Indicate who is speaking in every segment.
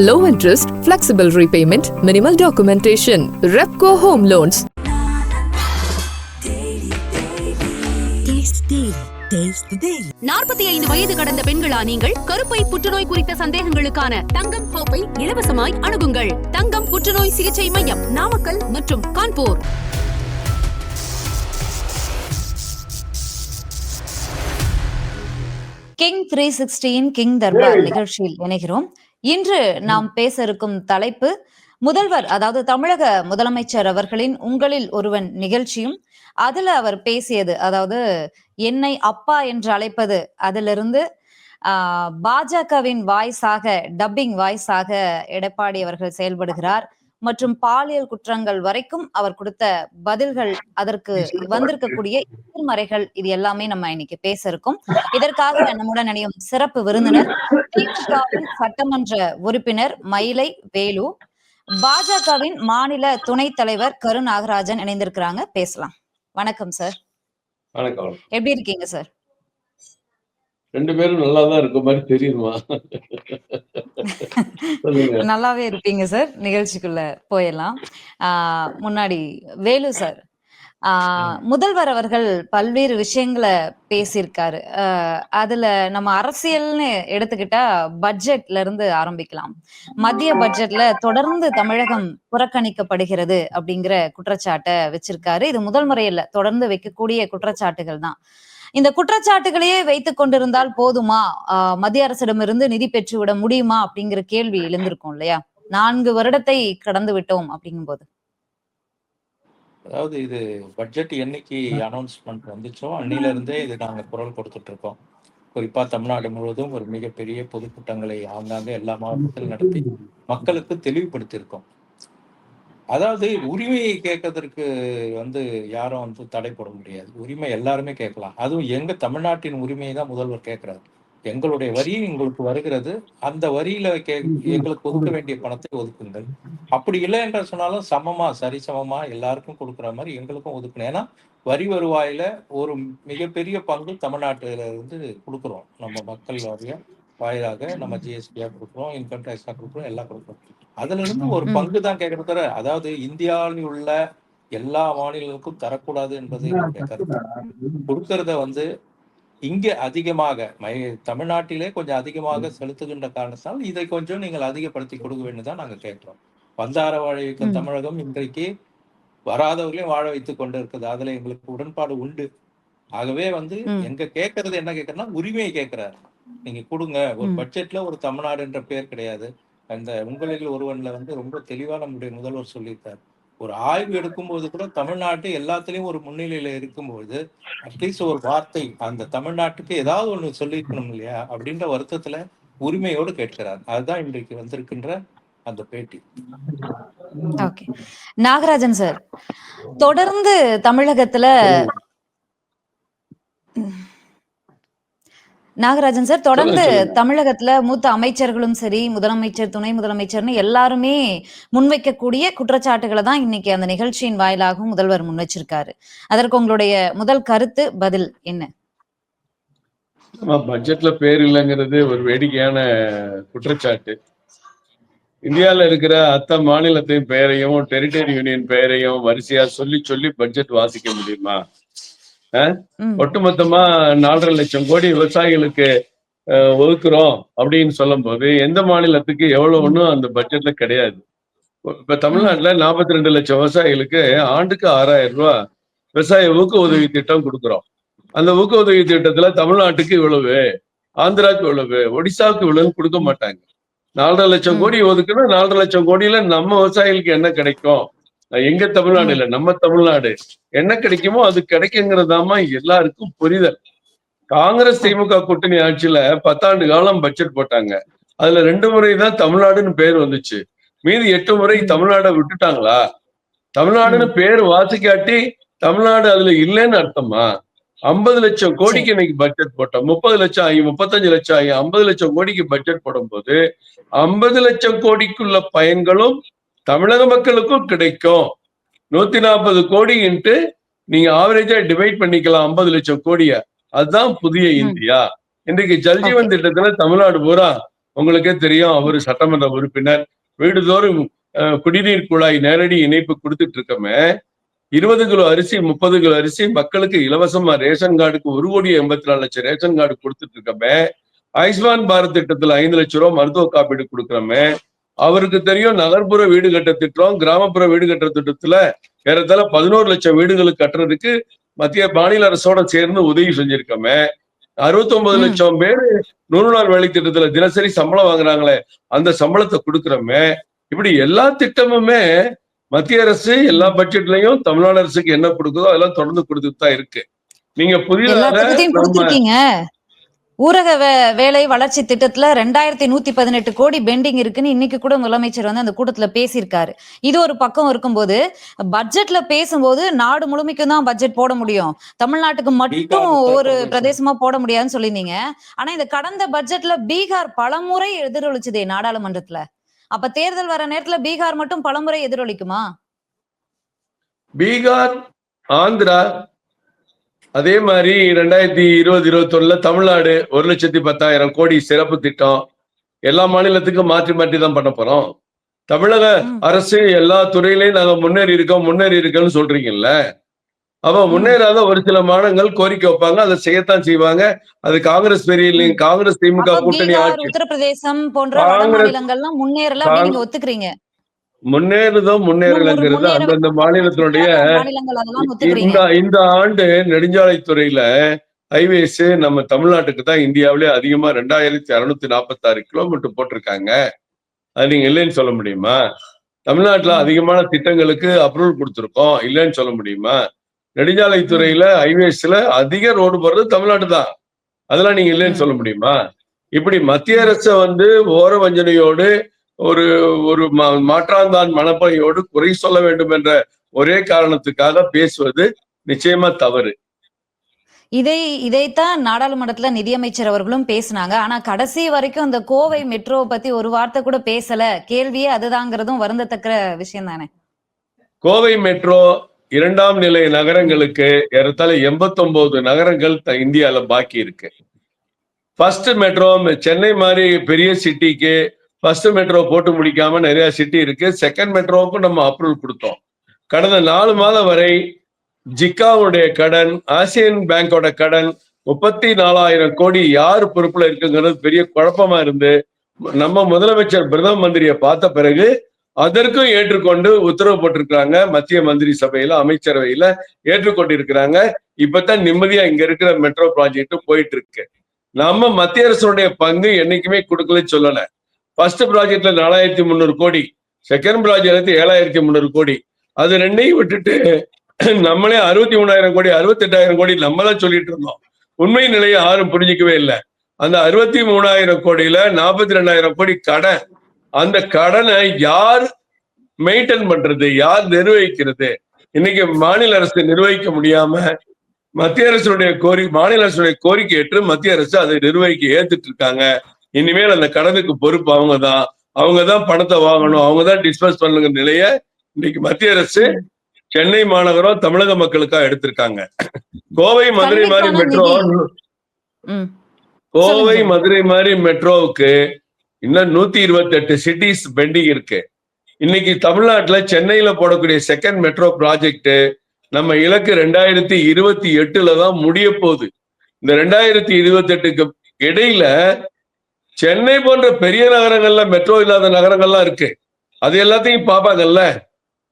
Speaker 1: low interest, flexible repayment, minimal documentation. Repco Home Loans.
Speaker 2: Taste Daily. Taste the Daily.
Speaker 3: நாற்பத்தி ஐந்து வயது கடந்த பெண்களா நீங்கள் கருப்பை புற்றுநோய் குறித்த சந்தேகங்களுக்கான தங்கம் ஹோப்பை இலவசமாய் அணுகுங்கள் தங்கம் புற்றுநோய் சிகிச்சை மையம் நாமக்கல் மற்றும் Kanpur
Speaker 4: king three sixteen king Darbar நிகழ்ச்சியில் இணைகிறோம் இன்று நாம் பேச இருக்கும் தலைப்பு முதல்வர் அதாவது தமிழக முதலமைச்சர் அவர்களின் உங்களில் ஒருவன் நிகழ்ச்சியும் அதுல அவர் பேசியது அதாவது என்னை அப்பா என்று அழைப்பது அதிலிருந்து ஆஹ் பாஜகவின் வாய்ஸாக டப்பிங் வாய்ஸாக எடப்பாடி அவர்கள் செயல்படுகிறார். மற்றும் பாலியல் குற்றங்கள் வரைக்கும் அவர் கொடுத்த பதில்கள் அதற்கு வந்திருக்கக்கூடிய எதிர்மறைகள் இது எல்லாமே நம்ம இன்னைக்கு பேச இருக்கோம் இதற்காக நம்முடன் இணையும் சிறப்பு விருந்தினர் திமுகவின் சட்டமன்ற உறுப்பினர் மயிலை வேலு பாஜகவின் மாநில துணைத் தலைவர் கரு நாகராஜன் இணைந்திருக்கிறாங்க. பேசலாம். வணக்கம் சார்.
Speaker 5: வணக்கம்.
Speaker 4: எப்படி இருக்கீங்க சார்?
Speaker 5: ரெண்டு பேரும் நல்லா தான் இருக்க மாதிரி தெரியுமா?
Speaker 4: நல்லாவே இருப்பீங்க சார். நிகழ்ச்சிக்குள்ள போயிடலாம் முன்னாடி வேலு சார். முதல்வர் அவர்கள் பல்வேறு விஷயங்களை பேசியிருக்காரு. அதுல நம்ம அரசியல்னு எடுத்துக்கிட்டா பட்ஜெட்ல இருந்து ஆரம்பிக்கலாம். மத்திய பட்ஜெட்ல தொடர்ந்து தமிழகம் புறக்கணிக்கப்படுகிறது அப்படிங்கிற குற்றச்சாட்டை வச்சிருக்காரு. இது முதல் முறையில தொடர்ந்து வைக்கக்கூடிய குற்றச்சாட்டுகள் தான். இந்த குற்றச்சாட்டுகளையே வைத்துக் கொண்டிருந்தால் போதுமா? மத்திய அரசிடமிருந்து நிதி பெற்றுவிட முடியுமா? அப்படிங்கிற கேள்வி எழுந்திருக்கும் இல்லையா? நான்கு வருடத்தை கடந்து விட்டோம் அப்படிங்கும் போது
Speaker 6: அதாவது இது பட்ஜெட் என்னைக்கு அனௌன்ஸ்மெண்ட் வந்துச்சோ அன்னில இருந்தே இது நாங்க குரல் கொடுத்துட்டு இருக்கோம் குறிப்பா தமிழ்நாடு முழுவதும் ஒரு மிகப்பெரிய பொதுக்கூட்டங்களை ஆங்காங்கே எல்லா மாவட்டத்திலும் நடத்தி மக்களுக்கு தெளிவுபடுத்தியிருக்கோம். அதாவது உரிமையை கேட்கறதற்கு வந்து யாரும் வந்து தடை போட முடியாது. உரிமை எல்லாருமே கேட்கலாம். அதுவும் எங்க தமிழ்நாட்டின் உரிமையை தான் முதல்வர் கேட்கிறாரு. எங்களுடைய வரி எங்களுக்கு வருகிறது. அந்த வரியில கே எங்களுக்கு ஒதுக்க வேண்டிய பணத்தை ஒதுக்குங்கள். அப்படி இல்லை என்று சொன்னாலும் சமமா சரிசமமா எல்லாருக்கும் கொடுக்குற மாதிரி எங்களுக்கும் ஒதுக்கணும். ஏன்னா வரி வருவாயில ஒரு மிகப்பெரிய பங்கு தமிழ்நாட்டுல இருந்து கொடுக்குறோம். நம்ம மக்கள் வாரிய வாயிலாக நம்ம ஜிஎஸ்டியா கொடுக்குறோம் இன்கம் டேக்ஸா கொடுக்குறோம் எல்லாம் கொடுக்குறோம். அதுல இருந்து ஒரு. பங்கு தான் தவிர அதாவது இந்தியாவில் உள்ள எல்லா மாநிலங்களுக்கும் தரக்கூடாது என்பது என்னுடைய கருத்து. கொடுக்கறத வந்து இங்க அதிகமாக மை தமிழ்நாட்டிலே கொஞ்சம் அதிகமாக செலுத்துகின்ற காரணத்தால் இதை கொஞ்சம் நீங்கள் அதிகப்படுத்தி கொடுக்க வேண்டும் தான் நாங்க கேட்கிறோம். வந்தார வாழ. தமிழகம் இன்றைக்கு வராதவர்களையும் வாழ வைத்துக் கொண்டு இருக்குது அதுல எங்களுக்கு உடன்பாடு உண்டு. ஆகவே வந்து. எங்க கேட்கறது என்ன கேட்கறதுன்னா உரிமையை கேட்கிறாரு. நீங்க கொடுங்க. ஒரு. பட்ஜெட்ல ஒரு தமிழ்நாடு என்ற பேர் கிடையாது. அந்த உங்களில் ஒருவன்ல வந்து ரொம்ப தெளிவா நம்முடைய முதல்வர் சொல்லியிருக்காரு. ஒரு ஆய்வு எடுக்கும்போது கூட தமிழ்நாட்டு எல்லாத்துலயும் ஒரு முன்னிலையில இருக்கும்போது அட்லீஸ்ட் ஒரு வார்த்தை அந்த தமிழ்நாட்டுக்கு ஏதாவது ஒண்ணு சொல்லியிருக்கணும் இல்லையா? அப்படின்ற வருத்தத்துல உரிமையோடு கேட்கிறார். அதுதான் இன்றைக்கு வந்திருக்கின்ற அந்த பேட்டி.
Speaker 4: ஓகே. நாகராஜன் சார் தொடர்ந்து தமிழகத்துல நாகராஜன் சார் தொடர்ந்து. தமிழகத்துல மூத்த அமைச்சர்களும் சரி முதலமைச்சர் துணை முதலமைச்சர்னு எல்லாருமே முன்வைக்கக்கூடிய குற்றச்சாட்டுகளை தான் இன்னைக்கு அந்த நிகழ்ச்சியின் வாயிலாகவும் முதல்வர் முன்வச்சிருக்காரு. அதற்கு உங்களுடைய முதல் கருத்து பதில் என்ன?
Speaker 5: பட்ஜெட்ல பேர் இல்லைங்கிறது ஒரு வேடிக்கையான குற்றச்சாட்டு. இந்தியால இருக்கிற அத்த மாநிலத்தின் பெயரையும் டெரிட்டரி யூனியன் பெயரையும் வரிசையா சொல்லி சொல்லி பட்ஜெட் வாசிக்க முடியுமா? ஒட்டுமொத்தமா நாலரை லட்சம் கோடி விவசாயிகளுக்கு ஒதுக்குறோம் அப்படின்னு சொல்லும் போது எந்த மாநிலத்துக்கு எவ்வளவுன்னு அந்த பட்ஜெட்ல கிடையாது. இப்ப தமிழ்நாட்டுல நாற்பத்தி ரெண்டு லட்சம் விவசாயிகளுக்கு ஆண்டுக்கு ஆறாயிரம் ரூபாய் விவசாய ஊக்க உதவி திட்டம் கொடுக்குறோம். அந்த ஊக்க உதவி திட்டத்துல தமிழ்நாட்டுக்கு இவ்வளவு ஆந்திராவுக்கு இவ்வளவு ஒடிசாவுக்கு இவ்வளவு கொடுக்க மாட்டாங்க. நாலரை லட்சம். கோடி ஒதுக்குன்னா நாலரை லட்சம் கோடியில நம்ம விவசாயிகளுக்கு என்ன கிடைக்கும்? எங்க தமிழ்நாடு இல்ல நம்ம தமிழ்நாடு. என்ன கிடைக்குமோ அது கிடைக்குங்கிறதாமா எல்லாருக்கும் புரிதல். காங்கிரஸ் திமுக கூட்டணி ஆட்சியில பத்தாண்டு காலம் பட்ஜெட் போட்டாங்க. அதுல ரெண்டு முறை தான் தமிழ்நாடுன்னு பேர் வந்துச்சு. மீதி எட்டு முறை தமிழ்நாடை விட்டுட்டாங்களா? தமிழ்நாடுன்னு பேர் வாசிக்காட்டி தமிழ்நாடு அதுல இல்லைன்னு அர்த்தமா? ஐம்பது லட்சம் கோடிக்கு இன்னைக்கு பட்ஜெட் போட்டோம். முப்பது லட்சம் ஆகி முப்பத்தஞ்சு லட்சம் ஆகி ஐம்பது லட்சம் கோடிக்கு பட்ஜெட் போடும்போது ஐம்பது லட்சம் கோடிக்குள்ள பயன்களும் தமிழக மக்களுக்கும் கிடைக்கும். நூத்தி நாற்பது கோடி இன்ட்டு நீங்க ஆவரேஜா டிவைட் பண்ணிக்கலாம் ஐம்பது லட்சம் கோடிய. அதுதான் புதிய. இந்தியா. இன்றைக்கு ஜல்ஜீவன் திட்டத்துல தமிழ்நாடு பூரா உங்களுக்கே தெரியும் அவரு சட்டமன்ற உறுப்பினர். வீடுதோறும் குடிநீர் குழாய் நேரடி இணைப்பு கொடுத்துட்டு இருக்கோமே. இருபது கிலோ அரிசி முப்பது கிலோ அரிசி மக்களுக்கு இலவசமா ரேஷன் கார்டுக்கு ஒரு கோடி எண்பத்தி நாலு லட்சம் ரேஷன் கார்டு கொடுத்துட்டு இருக்கோமே. ஆயுஷ்மான் பாரத் திட்டத்துல ஐந்து லட்சம் ரூபாய் மருத்துவ காப்பீடு கொடுக்குறோமே. அவருக்கு தெரியும் நகர்ப்புற வீடு கட்ட திட்டம் கிராமப்புற வீடு கட்டுற திட்டத்துல ஏறத்தாழ பதினோரு லட்சம் வீடுகளுக்கு கட்டுறதுக்கு மத்திய மாநில அரசோட சேர்ந்து உதவி செஞ்சிருக்கோமே. அறுபத்தி ஒன்பது. லட்சம் பேர் நூறு நாள் வேலை திட்டத்துல தினசரி சம்பளம் வாங்குறாங்களே அந்த சம்பளத்தை கொடுக்குறோமே. இப்படி எல்லா திட்டமுமே மத்திய அரசு எல்லா பட்ஜெட்லயும் தமிழ்நாடு அரசுக்கு என்ன கொடுக்குதோ அதெல்லாம் தொடர்ந்து கொடுத்துட்டு தான் இருக்கு. நீங்க
Speaker 4: எல்லா ஊரக வே- வேலை வளர்ச்சி திட்டத்துல ரெண்டாயிரத்தி நூத்தி பதினெட்டு கோடி பெண்டிங் இருக்குன்னு இன்னைக்கு கூட முதலமைச்சர் வந்து அந்த கூட்டத்துல பேசியிருக்காரு. இது ஒரு பக்கம் இருக்கும்போது பட்ஜெட்ல பேசும்போது நாடு முழுமைக்கும் தான் பட்ஜெட் போட முடியும். தமிழ்நாட்டுக்கு மட்டும் ஒரு. பிரதேசமா போட முடியாதுன்னு சொல்லியிருந்தீங்க. ஆனா இந்த கடந்த பட்ஜெட்ல பீகார் பலமுறை எதிரொலிச்சதே நாடாளுமன்றத்துல. அப்ப தேர்தல் வர நேரத்துல பீகார் மட்டும் பலமுறை எதிரொலிக்குமா?
Speaker 5: பீகார் ஆந்திரா அதே மாதிரி ரெண்டாயிரத்தி இருபது இருபத்தொன்னுல தமிழ்நாடு ஒரு லட்சத்தி பத்தாயிரம் கோடி சிறப்பு திட்டம் எல்லா மாநிலத்துக்கும் மாற்றி மாற்றி தான் பண்ண போறோம். தமிழக. அரசு எல்லா துறையிலையும் நாங்க முன்னேறி இருக்கோம் முன்னேறி இருக்கோம்னு சொல்றீங்கல்ல? அப்ப முன்னேறாத ஒரு சில மாநிலங்கள் கோரிக்கை வைப்பாங்க அதை செய்யத்தான் செய்வாங்க. அது காங்கிரஸ் பெரிய காங்கிரஸ் திமுக கூட்டணி ஆட்சி.
Speaker 4: உத்தரப்பிரதேசம் போன்ற மாநிலங்கள்லாம் முன்னேறல ஒத்துக்கிறீங்க.
Speaker 5: முன்னேறுதோ முன்னேறலங்கிறது
Speaker 4: முன்னேற
Speaker 5: அந்தந்த மாநிலத்தினுடைய இந்த இந்த ஆண்டு நெடுஞ்சாலைத்துறையில ஹைவேஸ் நம்ம தமிழ்நாட்டுக்கு தான் இந்தியாவிலே அதிகமா ரெண்டாயிரத்தி அறுநூத்தி நாற்பத்தி ஆறு கிலோமீட்டர் போட்டிருக்காங்க. அது நீங்க இல்லைன்னு சொல்ல முடியுமா? தமிழ்நாட்டுல. அதிகமான திட்டங்களுக்கு அப்ரூவல் கொடுத்துருக்கோம். இல்லைன்னு சொல்ல முடியுமா? நெடுஞ்சாலைத்துறையில ஹைவேஸ்ல அதிக ரோடு போடுறது தமிழ்நாடு தான். அதெல்லாம் நீங்க இல்லைன்னு சொல்ல முடியுமா? இப்படி மத்திய அரசை வந்து ஓர வஞ்சனையோடு ஒரு ஒரு மாற்றாந்தான் மனப்பையோடு குறை சொல்ல வேண்டும் என்ற ஒரே காரணத்துக்காக பேசுவது நிச்சயமா தவறு.
Speaker 4: இதை இதைத்தான் நாடாளுமன்றத்துல நிதியமைச்சர் அவர்களும் பேசினாங்க. ஆனா கடைசி வரைக்கும் இந்த கோவை மெட்ரோ பத்தி ஒரு வார்த்தை கூட பேசல. கேள்வியே அதுதாங்கிறதும் வருந்தத்தக்க விஷயம் தானே
Speaker 5: கோவை மெட்ரோ இரண்டாம் நிலை நகரங்களுக்கு ஏறத்தாழ 89 நகரங்கள் இந்தியால பாக்கி இருக்கு. ஃபர்ஸ்ட் மெட்ரோ சென்னை மாதிரி பெரிய சிட்டிக்கு ஃபர்ஸ்ட் மெட்ரோ போட்டு முடிக்காம நிறைய சிட்டி இருக்கு. செகண்ட் மெட்ரோவுக்கும் நம்ம அப்ரூவல் கொடுத்தோம். கடந்த நாலு மாதம் வரை ஜிக்காவுடைய கடன் ஆசியன் பேங்கோட கடன் முப்பத்தி நாலாயிரம் கோடி யார் பொறுப்புல இருக்குங்கிறது பெரிய குழப்பமா இருந்து நம்ம முதலமைச்சர் பிரதம மந்திரியை பார்த்த பிறகு அதற்கும் ஏற்றுக்கொண்டு உத்தரவு போட்டிருக்கிறாங்க. மத்திய மந்திரி சபையில அமைச்சரவையில ஏற்றுக்கொண்டிருக்கிறாங்க. இப்பதான் நிம்மதியா இங்க இருக்கிற மெட்ரோ ப்ராஜெக்ட் போயிட்டு இருக்கு. நம்ம மத்திய அரசுடைய பங்கு என்னைக்குமே கொடுக்கலன்னு சொல்லலை. ஃபர்ஸ்ட் ப்ராஜெக்ட்ல நாலாயிரத்தி முந்நூறு கோடி. செகண்ட் ப்ராஜெக்ட் ஏழாயிரத்தி முந்நூறு கோடி. அது ரெண்டையும் விட்டுட்டு நம்மளே அறுபத்தி மூணாயிரம் கோடி அறுபத்தி எட்டாயிரம் கோடி நம்ம தான் சொல்லிட்டு இருந்தோம். உண்மை நிலையை யாரும் புரிஞ்சிக்கவே இல்லை. அந்த அறுபத்தி மூணாயிரம் கோடியில நாற்பத்தி ரெண்டாயிரம் கோடி கடன். அந்த கடனை யார் மெயின்டைன் பண்றது யார் நிர்வகிக்கிறது? இன்னைக்கு மாநில அரசு நிர்வகிக்க முடியாம மத்திய அரசுடைய கோரி மாநில அரசுடைய கோரிக்கை ஏற்று மத்திய அரசு அதை நிர்வகிக்க ஏத்துட்டு இருக்காங்க. இனிமேல் அந்த கடனுக்கு பொறுப்பு அவங்க தான் அவங்க தான் பணத்தை வாங்கணும். அவங்க தான் டிஸ்பஸ் பண்ணுங்கிற நிலைய இன்னைக்கு மத்திய அரசு சென்னை மாநகரம் தமிழக மக்களுக்காக எடுத்திருக்காங்க. கோவை மதுரை மாதிரி மெட்ரோ கோவை. மதுரை மாதிரி மெட்ரோவுக்கு இன்னும் நூத்தி இருபத்தி எட்டு சிட்டிஸ் பெண்டிங் இருக்கு. இன்னைக்கு தமிழ்நாட்டுல சென்னையில போடக்கூடிய செகண்ட் மெட்ரோ ப்ராஜெக்ட் நம்ம இலக்கு ரெண்டாயிரத்தி இருபத்தி எட்டுல தான் முடிய போகுது. இந்த ரெண்டாயிரத்தி இருபத்தி எட்டுக்கு இடையில சென்னை போன்ற பெரிய நகரங்கள்ல மெட்ரோ இல்லாத நகரங்கள்லாம் இருக்கு. அது எல்லாத்தையும் பார்ப்பாங்கல்ல?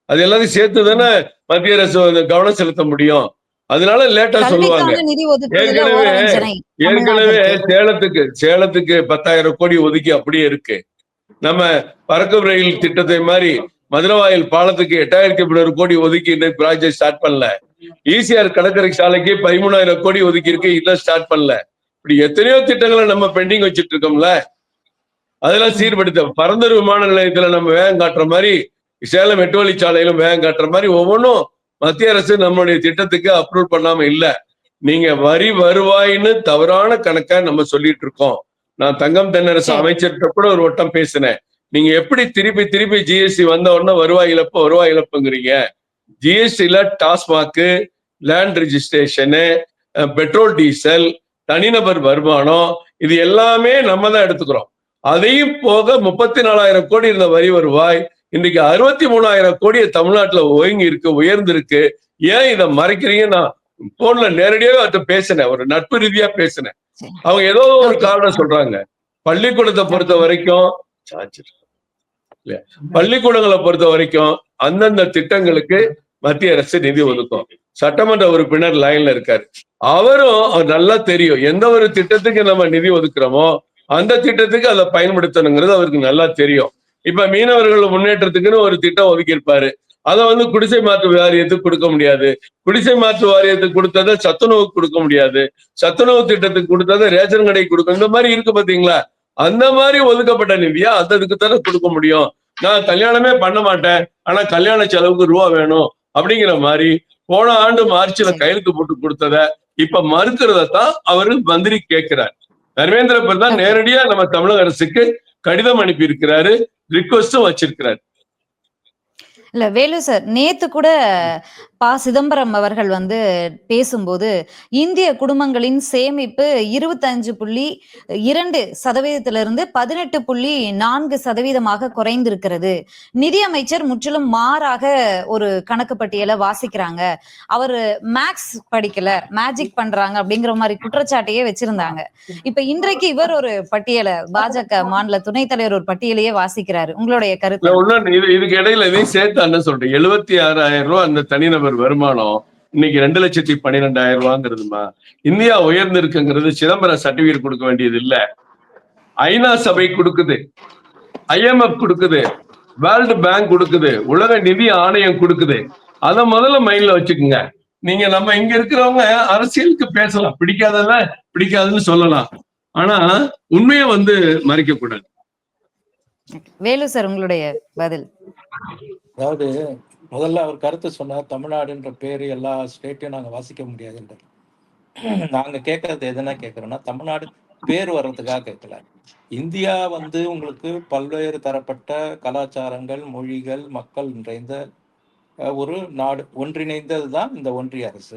Speaker 5: அது எல்லாத்தையும் சேர்த்து தானே மத்திய அரசு கவனம் செலுத்த முடியும். அதனால லேட்டா சொல்லுவாங்க. ஏற்கனவே- ஏற்கனவே. சேலத்துக்கு சேலத்துக்கு பத்தாயிரம் கோடி ஒதுக்கி அப்படியே இருக்கு. நம்ம பறக்கும் ரயில் திட்டத்தை மாதிரி மதுரவாயல் பாலத்துக்கு எட்டாயிரத்தி முந்நூறு கோடி ஒதுக்கி இன்னும் ப்ராஜெக்ட் ஸ்டார்ட் பண்ணல. ஈசிஆர் கடற்கரை சாலைக்கு பதிமூணாயிரம் கோடி ஒதுக்கி இருக்கு இன்னும் ஸ்டார்ட் பண்ணல. இப்படி எத்தனையோ திட்டங்களை நம்ம பெண்டிங் வச்சுட்டு இருக்கோம்ல அதெல்லாம் சீர்படுத்த பரந்தூர் விமான நிலையத்துல நம்ம வேகம் காட்டுற மாதிரி சேலம் எட்டு வழிச்சாலையிலும் வேகம் காட்டுற மாதிரி ஒவ்வொன்றும் மத்திய அரசு நம்மளுடைய திட்டத்துக்கு அப்ரூவ் பண்ணாம இல்ல. நீங்க வரி வருவாயின்னு தவறான கணக்கை நம்ம சொல்லிட்டு இருக்கோம் நான் தங்கம் தென்னரசு
Speaker 4: சரி.
Speaker 5: அமைச்சர்கிட்ட கூட ஒரு வட்டம் பேசினேன். நீங்க எப்படி திருப்பி திருப்பி ஜிஎஸ்டி வந்த உடனே வருவாய் இழப்பு வருவாய் இழப்புங்கிறீங்க. ஜிஎஸ்டில TASMAC land registration petrol diesel தனிநபர் வருமானம் இது எல்லாமே நம்ம தான் எடுத்துக்கிறோம். அதையும் போக முப்பத்தி நாலாயிரம் கோடி இருந்த வரி வருவாய் இன்னைக்கு அறுபத்தி மூணாயிரம் கோடி தமிழ்நாட்டுல ஒயங்கி இருக்கு உயர்ந்திருக்கு. ஏன் இதை மறைக்கிறீங்க? நான் போன்ல நேரடியாவே அவர்கிட்ட பேசினேன் ஒரு நட்பு ரீதியா பேசினேன். அவங்க ஏதோ ஒரு காரணம் சொல்றாங்க. பள்ளிக்கூடத்தை பொறுத்த வரைக்கும் பள்ளிக்கூடங்களை பொறுத்த வரைக்கும் அந்தந்த திட்டங்களுக்கு மத்திய அரசு நிதி ஒதுக்கும். சட்டமன்ற உறுப்பினர் லைன்ல இருக்காரு. அவரும் நல்லா தெரியும். எந்த ஒரு திட்டத்துக்கு நம்ம நிதி ஒதுக்குறோமோ அந்த திட்டத்துக்கு அதை பயன்படுத்தணுங்கிறது அவருக்கு நல்லா தெரியும். இப்ப மீனவர்கள் முன்னேற்றத்துக்குன்னு ஒரு திட்டம் ஒதுக்கி இருப்பாரு அதை வந்து குடிசை மாற்று வாரியத்துக்கு கொடுக்க முடியாது. குடிசை மாற்று வாரியத்துக்கு கொடுத்ததை சத்துணவுக்கு கொடுக்க முடியாது. சத்துணவு திட்டத்துக்கு கொடுத்ததை ரேஷன் கடைக்கு கொடுக்க இந்த மாதிரி இருக்கு பாத்தீங்களா? அந்த மாதிரி ஒதுக்கப்பட்ட நிதியா அந்த இதுக்கு தானே கொடுக்க முடியும். நான் கல்யாணமே பண்ண மாட்டேன். ஆனா கல்யாண செலவுக்கு ரூபா வேணும். அப்படிங்கிற மாதிரி போன ஆண்டு மார்ச்ல கையெழுத்து போட்டு கொடுத்தத இப்ப மறுக்கிறத தான் அவரு மந்திரி கேட்கிறார். தர்மேந்திர பிரதான் நேரடியா நம்ம தமிழக அரசுக்கு கடிதம் அனுப்பி இருக்கிறாரு ரிக்வஸ்டும் வச்சிருக்கிறாரு.
Speaker 4: இல்ல வேலு சார் நேத்து கூட ப சிதம்பரம் அவர்கள் வந்து பேசும்போது இந்திய குடும்பங்களின் சேமிப்பு இருபத்தஞ்சு புள்ளி இரண்டு சதவீதத்திலிருந்து பதினெட்டு புள்ளி நான்கு சதவீதமாக குறைந்திருக்கிறது. நிதியமைச்சர் முற்றிலும் மாறாக ஒரு கணக்கு பட்டியலை வாசிக்கிறாங்க. அவரு மேக்ஸ் படிக்கல மேஜிக் பண்றாங்க அப்படிங்கிற மாதிரி குற்றச்சாட்டையே வச்சிருந்தாங்க. இப்ப இன்றைக்கு இவர் ஒரு பட்டியலை பாஜக மாநில துணைத் தலைவர் ஒரு பட்டியலையே வாசிக்கிறாரு. உங்களுடைய கருத்து?
Speaker 5: இதுக்கு இடையில சேர்த்து என்ன சொல்றேன். எழுபத்தி ஆறாயிரம் ரூபாய் அந்த தனிநபர் வருமானம் இன்னைக்கு ரெண்டு லட்சத்தி பன்னிரெண்டாயிரம் ரூபாங்கிறதுமா? இந்தியா உயர்ந்திருக்குங்கிறது சிதம்பரம் சர்டிபிகேட் கொடுக்க வேண்டியது இல்ல. ஐநா சபை கொடுக்குது. ஐஎம்எஃப் கொடுக்குது. வேர்ல்டு பேங்க் கொடுக்குது. உலக நிதி ஆணையம் கொடுக்குது. அத முதல்ல மைண்ட்ல வச்சுக்கோங்க. நீங்க நம்ம இங்க இருக்கிறவங்க அரசியலுக்கு பேசலாம். பிடிக்காதத பிடிக்காதுன்னு சொல்லலாம். ஆனா உண்மையை வந்து மறைக்க கூடாது
Speaker 4: வேலு சார் உங்களுடைய பதில்.
Speaker 6: அதாவது முதல்ல அவர் கருத்து சொன்னார் தமிழ்நாடுன்ற பேர் எல்லா ஸ்டேட்டையும் நாங்கள் வாசிக்க முடியாதுன்ற நாங்கள் கேட்கறது எதுனா கேட்குறோன்னா தமிழ்நாடு பேர் வர்றதுக்காக கேட்கல. இந்தியா வந்து உங்களுக்கு பல்வேறு தரப்பட்ட கலாச்சாரங்கள் மொழிகள் மக்கள் நிறைந்த ஒரு நாடு ஒன்றிணைந்தது தான் இந்த ஒன்றிய அரசு.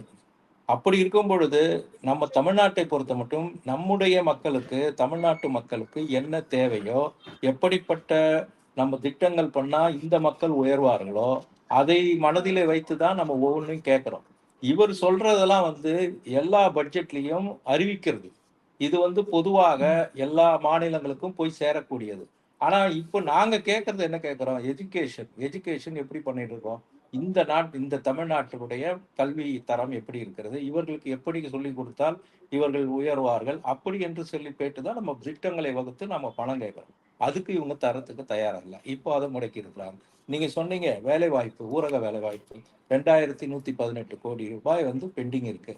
Speaker 6: அப்படி இருக்கும் பொழுது நம்ம தமிழ்நாட்டை பொறுத்த மட்டும் நம்முடைய மக்களுக்கு தமிழ்நாட்டு மக்களுக்கு என்ன தேவையோ எப்படிப்பட்ட நம்ம திட்டங்கள் பண்ணால் இந்த மக்கள் உயர்வார்களோ அதை மனதிலே வைத்து தான் நம்ம ஒவ்வொன்றையும் கேட்குறோம். இவர் சொல்றதெல்லாம் வந்து எல்லா பட்ஜெட்லையும் அறிவிக்கிறது. இது வந்து பொதுவாக எல்லா மாநிலங்களுக்கும் போய் சேரக்கூடியது. ஆனா இப்போ நாங்க கேட்கறது என்ன கேட்கிறோம்? எஜுகேஷன் எஜுகேஷன் எப்படி பண்ணிட்டு இருக்கோம்? இந்த நாட் இந்த தமிழ்நாட்டினுடைய கல்வி தரம் எப்படி இருக்கிறது? இவர்களுக்கு எப்படி சொல்லிக் கொடுத்தால் இவர்கள் உயர்வார்கள்? அப்படி என்று சொல்லி கேட்டு தான் நம்ம திட்டங்களை வகுத்து நம்ம பணம் கேட்கிறோம். அதுக்கு இவங்க தரத்துக்கு தயாரா இல்லை இப்போ அதை முடக்கி இருக்கிறாங்க நீங்க சொன்னீங்க வேலை வாய்ப்பு ஊரக வேலை வாய்ப்பு ரெண்டாயிரத்தி நூத்தி பதினெட்டு கோடி ரூபாய் வந்து பெண்டிங் இருக்கு.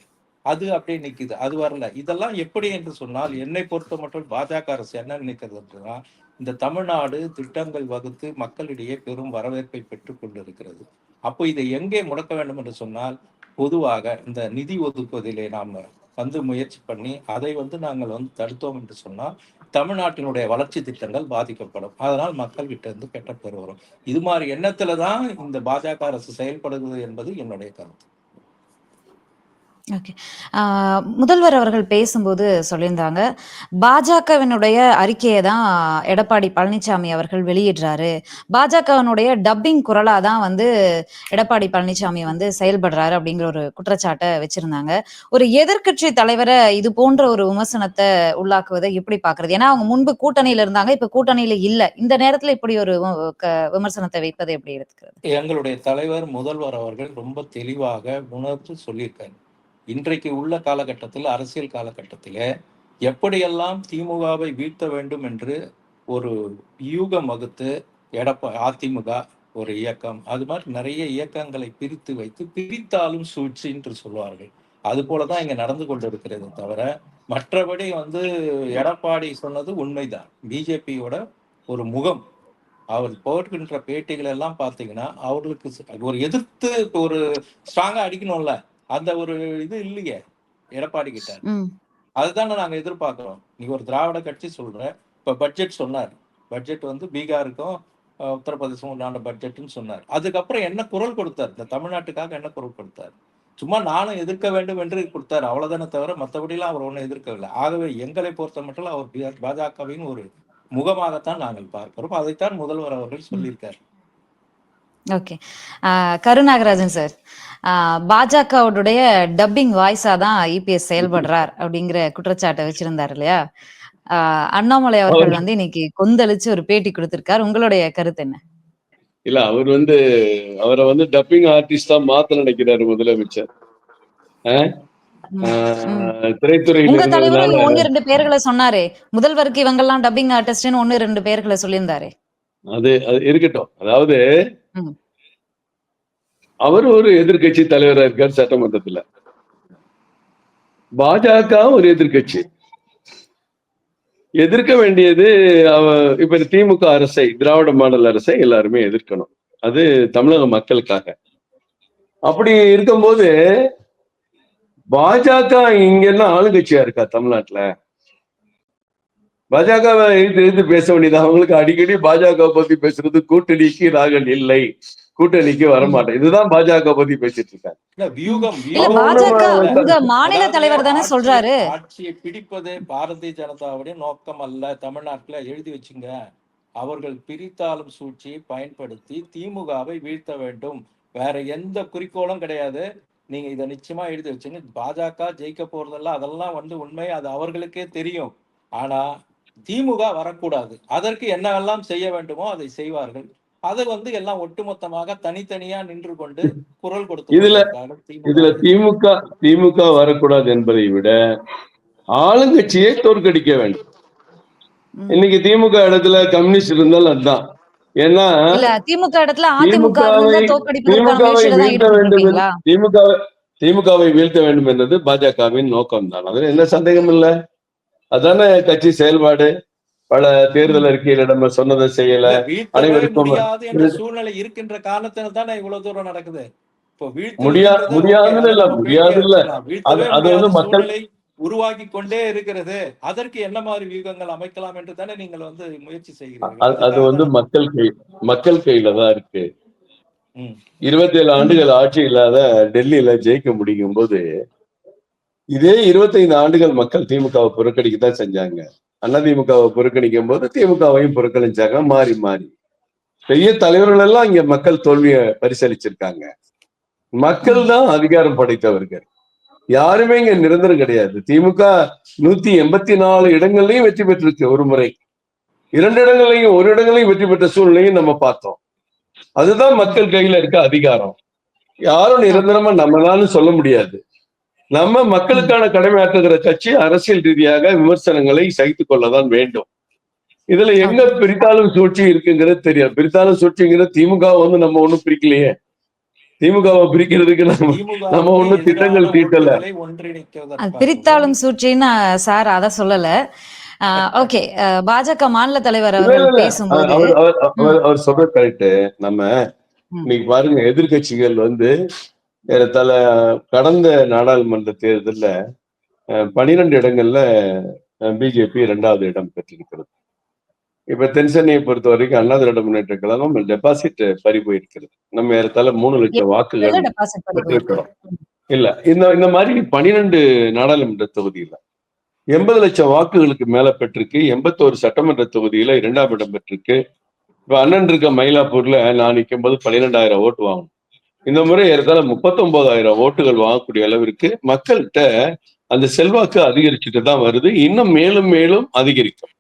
Speaker 6: அது அப்படியே நிக்குது. அது வரல. இதெல்லாம் எப்படி என்று சொன்னால் என்னை பொறுத்த மட்டும் பாஜக அரசு என்ன நினைக்கிறது அப்படின்னா இந்த தமிழ்நாடு திட்டங்கள் வகுத்து மக்களிடையே பெரும் வரவேற்பை பெற்றுக் கொண்டிருக்கிறது. அப்போ இதை எங்கே முடக்க வேண்டும் என்று சொன்னால் பொதுவாக இந்த நிதி ஒதுக்குவதிலே நாம வந்து முயற்சி பண்ணி அதை வந்து நாங்கள் வந்து தடுத்தோம் என்று சொன்னால் தமிழ்நாட்டினுடைய வளர்ச்சி திட்டங்கள் பாதிக்கப்படும். அதனால் மக்கள் கிட்ட இருந்து கெட்ட பேர் வரும். இது மாதிரி எண்ணத்துல தான் இந்த பாஜக அரசு செயல்படுகிறது என்பது என்னுடைய கருத்து.
Speaker 4: ஓகே முதல்வர் அவர்கள் பேசும்போது சொல்லியிருந்தாங்க பாஜகவினுடைய அறிக்கையை தான் எடப்பாடி பழனிசாமி அவர்கள் வெளியிடுறாரு. பாஜகவினுடைய டப்பிங் குரலா தான் வந்து எடப்பாடி பழனிசாமி வந்து செயல்படுறாரு அப்படிங்கிற ஒரு குற்றச்சாட்டை வச்சிருந்தாங்க. ஒரு எதிர்க்கட்சி தலைவரை இது போன்ற ஒரு விமர்சனத்தை உள்ளாக்குவதை எப்படி பாக்குறது ஏன்னா அவங்க முன்பு கூட்டணியில இருந்தாங்க இப்ப கூட்டணியில இல்ல. இந்த நேரத்துல இப்படி ஒரு விமர்சனத்தை வைப்பதை எப்படி எடுத்துக்கிறது?
Speaker 6: எங்களுடைய தலைவர் முதல்வர் அவர்கள் ரொம்ப தெளிவாக உணர்ந்து சொல்லியிருக்காரு. இன்றைக்கு உள்ள காலகட்டத்தில் அரசியல் காலகட்டத்தில் எப்படியெல்லாம் திமுகவை வீழ்த்த வேண்டும் என்று ஒரு யூகம் வகுத்து எடப்பா அதிமுக ஒரு இயக்கம் அது மாதிரி நிறைய இயக்கங்களை பிரித்து வைத்து பிரித்தாலும் சூழ்ச்சி என்று சொல்வார்கள். அது போலதான் இங்கே நடந்து கொண்டிருக்கிறது தவிர மற்றபடி வந்து எடப்பாடி சொன்னது உண்மைதான். பிஜேபியோட ஒரு முகம் அவர் போட்டுக்கின்ற பேட்டிகள் எல்லாம் பார்த்தீங்கன்னா அவர்களுக்கு ஒரு எதிர்த்து ஒரு ஸ்ட்ராங்காக அடிக்கணும்ல. அந்த ஒரு இது இல்லையே. எடப்பாடி கிட்ட. அதுதானே நாங்க எதிர்பார்க்கிறோம். நீ ஒரு திராவிட கட்சி சொல்ற. இப்ப பட்ஜெட் சொன்னார். பட்ஜெட் வந்து பீகாருக்கும் உத்தரப்பிரதேசம் உண்டான பட்ஜெட்னு சொன்னார். அதுக்கப்புறம் என்ன குரல் கொடுத்தார்? இந்த தமிழ்நாட்டுக்காக என்ன குரல் கொடுத்தார்? சும்மா நானும் எதிர்க்க வேண்டும் என்று கொடுத்தார். அவ்வளவுதானே தவிர மற்றபடிலாம் அவர் ஒன்றும் எதிர்க்கவில்லை. ஆகவே எங்களை பொறுத்த மட்டும் அவர் பாஜகவின் ஒரு முகமாகத்தான் நாங்கள் பார்க்கிறோம். அதைத்தான் முதல்வர் அவர்கள் சொல்லியிருக்காரு.
Speaker 4: ஓகே. கருநாகராஜன் சார். பாஜகவுடைய டப்பிங் வாய்ஸா தான் இபிஎஸ் செயல்படுறார் அப்படிங்கிற குற்றச்சாட்டை வச்சிருந்தாரு இல்லையா? அண்ணாமலை அவர்கள் வந்து இன்னைக்கு கொந்தளிச்சு ஒரு பேட்டி கொடுத்திருக்கார். உங்களுடைய கருத்து என்ன?
Speaker 5: இல்ல அவர் வந்து அவரை வந்து டப்பிங் ஆர்டிஸ்டா மாத்த நினைக்கிறாரு முதலமைச்சர். திரைத்துறையில்
Speaker 4: ஒன்னு ரெண்டு பேர்களை சொன்னாரே. முதல்வருக்கு இவங்கெல்லாம் டப்பிங் ஆர்டிஸ்ட்னு ஒன்னு ரெண்டு பேர்களை சொல்லியிருந்தாரு.
Speaker 5: அது அது இருக்கட்டும். அதாவது. அவர் ஒரு எதிர்க்கட்சி தலைவரா இருக்கார் சட்டமன்றத்துல. பாஜக ஒரு எதிர்க்கட்சி. எதிர்க்க வேண்டியது அவ இப்ப திமுக அரசை திராவிட மாடல் அரசை எல்லாருமே எதிர்க்கணும். அது தமிழக மக்களுக்காக. அப்படி இருக்கும்போது பாஜக இங்கெல்லாம் ஆளுங்கட்சியா இருக்கா தமிழ்நாட்டுல? பாஜக எதிர்த்து பேச வேண்டியது. அவங்களுக்கு அடிக்கடி பாஜக பத்தி பேசுறது கூட்டணிக்கு நாங்கள் இல்லை. கூட்டணிக்கு வரமாட்டோம் இதுதான் பாஜக பத்தி பேசிட்டு இருக்காங்க
Speaker 6: இல்ல வியூகம்
Speaker 4: இல்ல
Speaker 5: அவங்க
Speaker 4: பாஜக மாநில தலைவர் தானே சொல்றாரு.
Speaker 6: ஆட்சியை பிடிப்பதே பாரதிய ஜனதாவுடைய நோக்கம் அல்ல தமிழ்நாட்டுல எழுதி வச்சுங்க. அவர்கள் பிரித்தாளும் சூழ்ச்சியை பயன்படுத்தி திமுகவை வீழ்த்த வேண்டும். வேற எந்த குறிக்கோளும் கிடையாது. நீங்க இதை நிச்சயமா எழுதி வச்சுங்க. பாஜக ஜெயிக்க போறதெல்லாம் அதெல்லாம் வந்து உண்மை அது அவர்களுக்கே தெரியும். ஆனா திமுக வரக்கூடாது. அதற்கு என்னவெல்லாம் செய்ய வேண்டுமோ அதை செய்வார்கள். அது வந்து எல்லாம் ஒட்டுமொத்தமாக தனித்தனியா நின்று கொண்டு குரல் கொடுத்து
Speaker 5: இதுல-. இதுல திமுக திமுக வரக்கூடாது என்பதை விட ஆளுங்கட்சியை தோற்கடிக்க வேண்டும். இன்னைக்கு திமுக இடத்துல கம்யூனிஸ்ட் இருந்தாலும் அதுதான். ஏன்னா
Speaker 4: இல்ல திமுக இடத்துல
Speaker 5: திமுகவை வீழ்த்த வேண்டும் திமுக திமுகவை வீழ்த்த வேண்டும் என்பது பாஜகவின் நோக்கம் தான் அதுல என்ன சந்தேகம் இல்ல அதானே கட்சி செயல்பாடு? பல தேர்தல் அறிக்கையில நம்ம சொன்னதை செய்யல. அனைவருக்கும்
Speaker 6: சூழ்நிலை இருக்கின்ற காரணத்தினால தானே இவ்வளவு தூரம் நடக்குது.
Speaker 5: முடியாதுன்னு இல்ல, முடியாது இல்ல. அது- வந்து மக்கள்-
Speaker 6: உருவாக்கி கொண்டே இருக்கிறது. அதற்கு என்ன மாதிரி வியூகங்கள் அமைக்கலாம் என்று தானே நீங்கள் வந்து முயற்சி செய்கிறீர்கள்.
Speaker 5: அது வந்து மக்கள் கை மக்கள் கையில தான் இருக்கு. இருபத்தி ஏழு ஆண்டுகள் ஆட்சி இல்லாத டெல்லியில ஜெயிக்க முடியும் போது இதே இருபத்தைந்து ஆண்டுகள் மக்கள் திமுகவை புறக்கணிக்க தான் செஞ்சாங்க. அதிமுகவை புறக்கணிக்கும் போது திமுகவையும் புறக்கணிச்சாங்க. மாறி மாறி. பெரிய தலைவர்கள் எல்லாம் இங்க மக்கள் தோல்வியை பரிசளிச்சிருக்காங்க மக்கள் தான் அதிகாரம் படைத்தவர்கள். யாருமே இங்க நிரந்தரம் கிடையாது. திமுக நூத்தி எண்பத்தி நாலு இடங்கள்லயும் வெற்றி பெற்றிருக்கு ஒரு முறை. இரண்டு இடங்களையும் ஒரு இடங்களையும் வெற்றி பெற்ற சூழ்நிலையும் நம்ம பார்த்தோம். அதுதான் மக்கள் கையில இருக்க அதிகாரம். யாரும் நிரந்தரமா நம்மளாலும் சொல்ல முடியாது. நம்ம மக்களுக்கான கடமையாற்றுகிற கட்சி அரசியல் ரீதியாக விமர்சனங்களை சகித்துக் கொள்ளதான் வேண்டும். இதுல எங்க பிரித்தாலும் சூழ்ச்சி இருக்குங்கிறது தெரியாது. பிரித்தாலும் சூழ்ச்சிங்கிறது திமுக வந்து நம்ம ஒண்ணும் பிரிக்கலையே. திமுகவை பிரிக்கிறதுக்கு நம்ம நம்ம ஒண்ணும் திட்டங்கள் தீட்டல.
Speaker 4: பிரித்தாளும் சூழ்ச்சின்னு சார் அத சொல்லல. ஓகே. பாஜக மாநில தலைவர்
Speaker 5: இல்ல.
Speaker 4: பேசும்போது
Speaker 5: அவர் அவர் அவர் அவர் சொல்ற கரெக்ட் நம்ம. இன்னைக்கு பாருங்க எதிர்க்கட்சிகள் வந்து ஏறத்தாழ கடந்த நாடாளுமன்ற தேர்தல்ல பனிரெண்டு இடங்கள்ல பிஜேபி இரண்டாவது இடம் பெற்றிருக்கிறது. இப்ப தென்சென்னையை பொறுத்த வரைக்கும் அண்ணா திராவிட முன்னேற்ற கழகம் டெபாசிட் பறி போயிருக்கிறது. நம்ம ஏறத்தாழ மூணு லட்சம் வாக்குகள் பெற்றிருக்கிறோம். இல்ல இந்த இந்த மாதிரி பனிரெண்டு நாடாளுமன்ற தொகுதியில எண்பது லட்சம் வாக்குகளுக்கு மேல பெற்றிருக்கு எண்பத்தோரு சட்டமன்ற தொகுதியில இரண்டாம் இடம் பெற்றிருக்கு. இப்ப அண்ணன் இருக்க மயிலாப்பூர்ல நான் நிற்கும் போது பன்னிரெண்டாயிரம் ஓட்டு வாங்கணும். இந்த முறை ஏறத்தாழ முப்பத்தொன்பதாயிரம் ஓட்டுகள் வாங்கக்கூடிய அளவிற்கு மக்கள்கிட்ட அந்த செல்வாக்கு அதிகரிச்சுட்டு தான் வருது. இன்னும் மேலும் மேலும் அதிகரிக்கும்.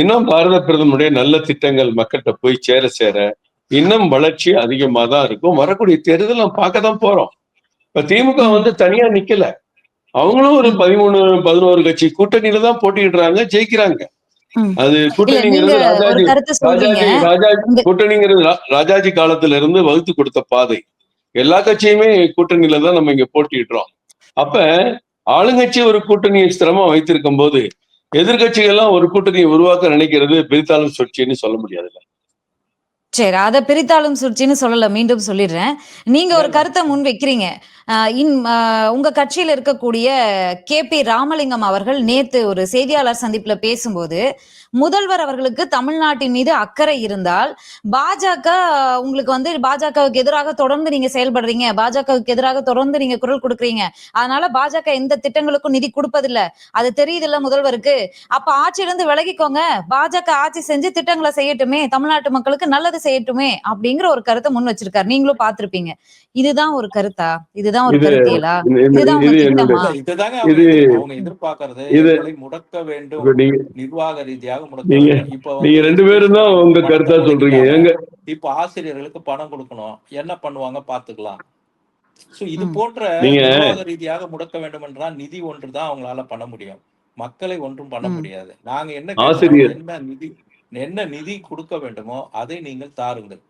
Speaker 5: இன்னும் பாரத பிரதமருடைய நல்ல திட்டங்கள் மக்கள்கிட்ட போய் சேர சேர இன்னும் வளர்ச்சி அதிகமா தான் இருக்கும். வரக்கூடிய தேர்தல் நம்ம பார்க்க தான் போறோம். இப்ப திமுக வந்து தனியா நிக்கல. அவங்களும் ஒரு பதிமூணு பதினோரு கட்சி கூட்டணியில தான் போட்டியிடுறாங்க ஜெயிக்கிறாங்க. அது கூட்டணிங்கிறது ராஜாஜி ராஜாஜி கூட்டணிங்கிறது ராஜாஜி காலத்துல இருந்து வகுத்து கொடுத்த பாதை. எல்லா கட்சியுமே கூட்டணியில தான் நம்ம இங்க போட்டிடுறோம் அப்ப ஆளுங்கட்சி ஒரு கூட்டணியை ஸ்திரமா வைத்திருக்கும் போது எதிர்கட்சிகள்லாம் ஒரு கூட்டணியை உருவாக்க நினைக்கிறது பிரித்தாளும் சுழற்சின்னு சொல்ல முடியாதுல்ல
Speaker 4: சரி அத பிரித்தாளும் சுழற்சின்னு சொல்லல மீண்டும் சொல்லிடுறேன். நீங்க ஒரு கருத்தை முன் வைக்கிறீங்க. இன் உங்க கட்சியில இருக்கக்கூடிய கே பி ராமலிங்கம் அவர்கள் நேத்து ஒரு செய்தியாளர் சந்திப்புல பேசும்போது முதல்வர் அவர்களுக்கு தமிழ்நாட்டின் மீது அக்கறை இருந்தால் பாஜக உங்களுக்கு வந்து பாஜகவுக்கு எதிராக தொடர்ந்து நீங்க செயல்படுறீங்க பாஜகவுக்கு எதிராக தொடர்ந்து நீங்க குரல் கொடுக்குறீங்க. அதனால பாஜக எந்த திட்டங்களுக்கும் நிதி கொடுப்பதில்ல. அது தெரியுதுல்ல முதல்வருக்கு. அப்ப ஆட்சியிலிருந்து விலகிக்கோங்க. பாஜக ஆட்சி செஞ்சு திட்டங்களை செய்யட்டுமே தமிழ்நாட்டு மக்களுக்கு நல்லது செய்யட்டுமே அப்படிங்கிற ஒரு கருத்தை முன் வச்சிருக்காரு. நீங்களும் பார்த்திருப்பீங்க. இதுதான் ஒரு கருத்தா? இதுதான் ஒரு கருத்தியலா?
Speaker 5: இது- இது-
Speaker 4: இதுதான்
Speaker 6: இதுதாங்க அவங்க எதிர்பார்க்கறது. முடக்க வேண்டும் நிர்வாக ரீதியாக
Speaker 5: நீங்க- நீங்க ரெண்டு பேரும் தான் உங்க கருத்தா சொல்றீங்க. எங்க
Speaker 6: இப்ப ஆசிரியர்களுக்கு பணம் கொடுக்கணும் என்ன பண்ணுவாங்க பாத்துக்கலாம் சோ இது. போன்ற ரீதியாக முடக்க வேண்டும் என்றால் நிதி ஒன்று தான் அவங்களால பண்ண முடியும் மக்களை ஒன்றும் பண்ண. முடியாது நாங்க என்ன
Speaker 5: ஆசிரியர்.
Speaker 6: என்ன நிதி என்ன நிதி கொடுக்க வேண்டுமோ அதை நீங்கள் தாருங்கள்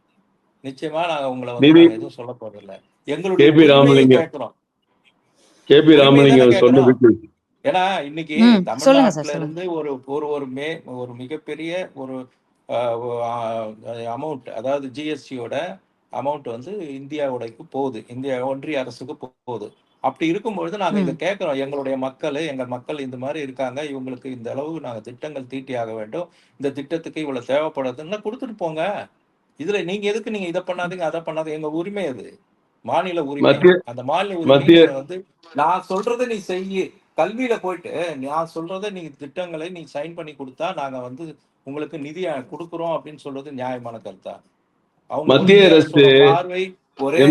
Speaker 6: நிச்சயமா நாங்க உங்களை வந்து எதுவும் சொல்ல போறதில்ல எங்களுடைய
Speaker 5: கேபி ராமலிங்கம்.
Speaker 6: கேட்கிறோம்
Speaker 5: கே பி ராமலிங்கம். சொன்னதுக்கு
Speaker 6: ஏன்னா இன்னைக்கு தமிழ்நாட்டுல. இருந்து ஒரு ஒரு ஒரு மே ஒரு மிகப்பெரிய ஒரு அமௌண்ட் அதாவது ஜிஎஸ்டியோட அமௌண்ட் வந்து இந்தியாவுடைக்கு போகுது. இந்தியா ஒன்றிய அரசுக்கு போகுது. அப்படி இருக்கும்பொழுது நாங்க இதை கேட்கிறோம். எங்களுடைய மக்கள் எங்க மக்கள் இந்த மாதிரி இருக்காங்க. இவங்களுக்கு இந்த அளவு நாங்க திட்டங்கள் தீட்டி ஆக வேண்டும். இந்த திட்டத்துக்கு இவ்வளவு தேவைப்படுதுன்னா கொடுத்துட்டு போங்க. இதுல நீங்க எதுக்கு நீங்க இதை பண்ணாதீங்க அதை பண்ணாதீங்க? எங்க உரிமை அது. மாநில உரிமை. அந்த மாநில உரிமை வந்து நான் சொல்றதை நீ செய்யு. கல்வியில போயிட்டு நான் சொல்றதை நீங்க திட்டங்களை நீ சைன் பண்ணி கொடுத்தா நாங்க வந்து உங்களுக்கு நிதி கொடுக்குறோம் அப்படின்னு சொல்றது நியாயமான கருத்தா? அவங்க
Speaker 5: மத்திய அரசு
Speaker 6: பார்வை ஒரே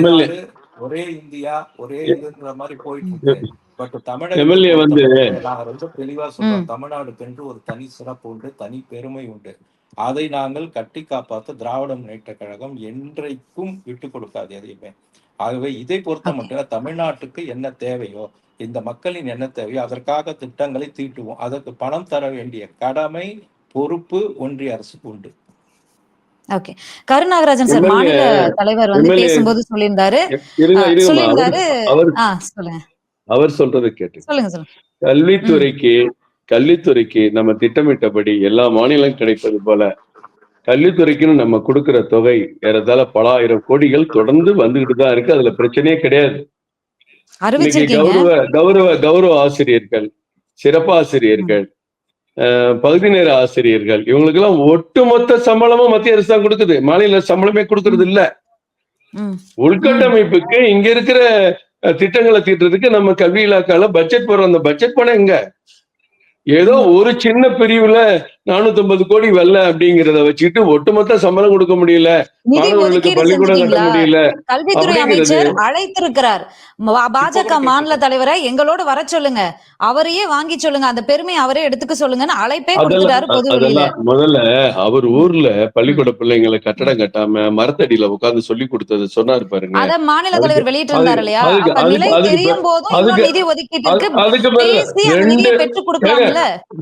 Speaker 6: ஒரே இந்தியா ஒரே இதுன்ற மாதிரி போயிட்டு இருக்கு பட் தமிழக
Speaker 5: வந்து
Speaker 6: நாங்க ரொம்ப தெளிவா சொல்றோம். தமிழ்நாடுக்கென்று ஒரு தனி சிறப்பு உண்டு தனி பெருமை உண்டு. அதை நாங்கள் கட்டி காப்பாற்ற திராவிட முன்னேற்ற கழகம் என்றைக்கும் விட்டு கொடுக்காது எதையுமே. ஆகவே இதை பொறுத்த. மட்டும் தமிழ்நாட்டுக்கு என்ன தேவையோ இந்த மக்களின் என்ன தேவையோ அதற்காக திட்டங்களை தீட்டுவோம். அதற்கு பணம் தர வேண்டிய கடமை பொறுப்பு ஒன்றிய அரசுக்கு உண்டு.
Speaker 4: ஓகே. கருநாகராஜன் சார் மாநில தலைவர் வந்து பேசும்போது சொல்லியிருந்தாரு.
Speaker 5: அவர்
Speaker 4: ஆ சொல்லுங்க.
Speaker 5: அவர் சொல்றதை கேட்டு
Speaker 4: சொல்லுங்க சொல்லுங்க.
Speaker 5: கல்வித்துறைக்கு கல்வித்துறைக்கு நம்ம திட்டமிட்டபடி எல்லா மாநிலம் கிடைப்பது போல கல்வித்துறைக்குன்னு நம்ம கொடுக்கிற தொகை ஏறத்தாழ பல ஆயிரம் கோடிகள் தொடர்ந்து வந்துகிட்டு தான் இருக்கு. அதுல பிரச்சனையே கிடையாது. கௌரவ கௌரவ கௌரவ ஆசிரியர்கள் சிறப்பாசிரியர்கள் பகுதி நேர ஆசிரியர்கள் இவங்களுக்கு எல்லாம் ஒட்டுமொத்த சம்பளமும் மத்திய அரசு தான் கொடுக்குது. மாநில சம்பளமே கொடுக்கறது இல்ல. உள்கட்டமைப்புக்கு இங்க இருக்கிற திட்டங்களை தீட்டுறதுக்கு நம்ம கல்வி இலாக்கால பட்ஜெட் போடுறோம். அந்த பட்ஜெட் பணம் எங்க? ஏதோ ஒரு சின்ன பிரிவுல 450 கோடி வெல்ல அப்படிங்கறத வச்சுக்கிட்டு ஒட்டுமொத்த சம்பளம் கொடுக்க முடியல. மாணவர்களுக்கு பள்ளிக்கூடம் கட்ட முடியல.
Speaker 4: கல்வித்துறை அமைச்சர் அழைத்திருக்கிறார். பாஜக மாநில. தலைவரை எங்களோட வர சொல்லுங்க. அவரையே வாங்கி சொல்லுங்க. அந்த பெருமையை அவரே எடுத்துக்க சொல்லுங்கன்னு அழைப்பே கொடுத்துட்டாரு பொது
Speaker 5: முதல்ல அவர் ஊர்ல பள்ளிக்கூட பிள்ளைங்களை கட்டடம் கட்டாம மரத்தடியில உட்கார்ந்து சொல்லி கொடுத்தது சொன்னாரு பாருங்க.
Speaker 4: அத மாநில தலைவர் வெளியிட்டு இருந்தார் இல்லையா? நிலை தெரியும் போதும் நிதி ஒதுக்கீட்டிற்கு
Speaker 5: அது- அதுக்கு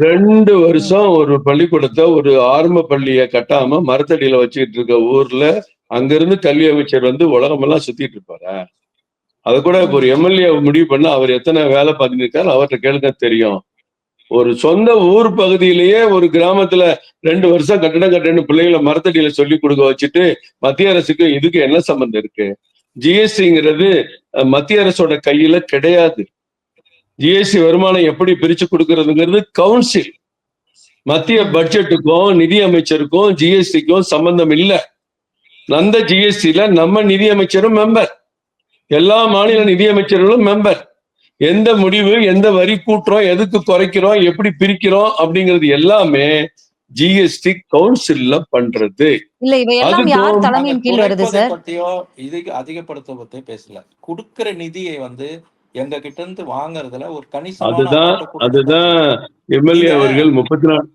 Speaker 5: ரெண்டு வருஷம் ஒரு பள்ளிக்கூடத்தை ஒரு ஆரம்ப பள்ளிய கட்டாம மரத்தடியில வச்சுக்கிட்டு இருக்க ஊர்ல அங்கிருந்து கல்வி அமைச்சர் வந்து உலகமெல்லாம் சுத்திட்டு இருப்பாரா. அது கூட இப்ப ஒரு எம்எல்ஏ முடிவு பண்ண அவர் எத்தனை வேலை பார்த்துருக்காரு அவர்கிட்ட கேளுங்க தெரியும். ஒரு சொந்த ஊர் பகுதியிலேயே ஒரு கிராமத்துல ரெண்டு வருஷம் கட்டடம் கட்டணும் பிள்ளைகளை மரத்தடியில சொல்லி கொடுக்க வச்சுட்டு மத்திய அரசுக்கு இதுக்கு என்ன சம்பந்தம் இருக்கு? ஜிஎஸ்டிங்கிறது மத்திய அரசோட கையில கிடையாது. ஜிஎஸ்டி வருமானம் எப்படி பிரிச்சு கொடுக்கறதுங்கிறது கவுன்சில் மத்திய பட்ஜெட்டுக்கும் நிதி அமைச்சருக்கும் ஜிஎஸ்டிக்கும் சம்பந்தம் இல்ல. அந்த ஜிஎஸ்டில நம்ம நிதி அமைச்சரும் மெம்பர் எல்லா மாநில நிதி அமைச்சர்களும் மெம்பர் எந்த முடிவு எந்த வரி கூட்டுறோம் எதுக்கு குறைக்கிறோம் எப்படி பிரிக்கிறோம் அப்படிங்கிறது எல்லாமே ஜிஎஸ்டி கவுன்சில்ல பண்றது.
Speaker 4: இல்ல இவையெல்லாம் யார் தலைமையின் கீழ் வருது சார்?
Speaker 6: இதுக்கு அதிகப்படுத்த பத்தியோ பேசல. கொடுக்கிற நிதியை வந்து எங்க கிட்ட இருந்து வாங்குறதுல ஒரு கணிசமான
Speaker 5: அதுதான் அதுதான் எம்எல்ஏ அவர்கள் முப்பத்தி நாலு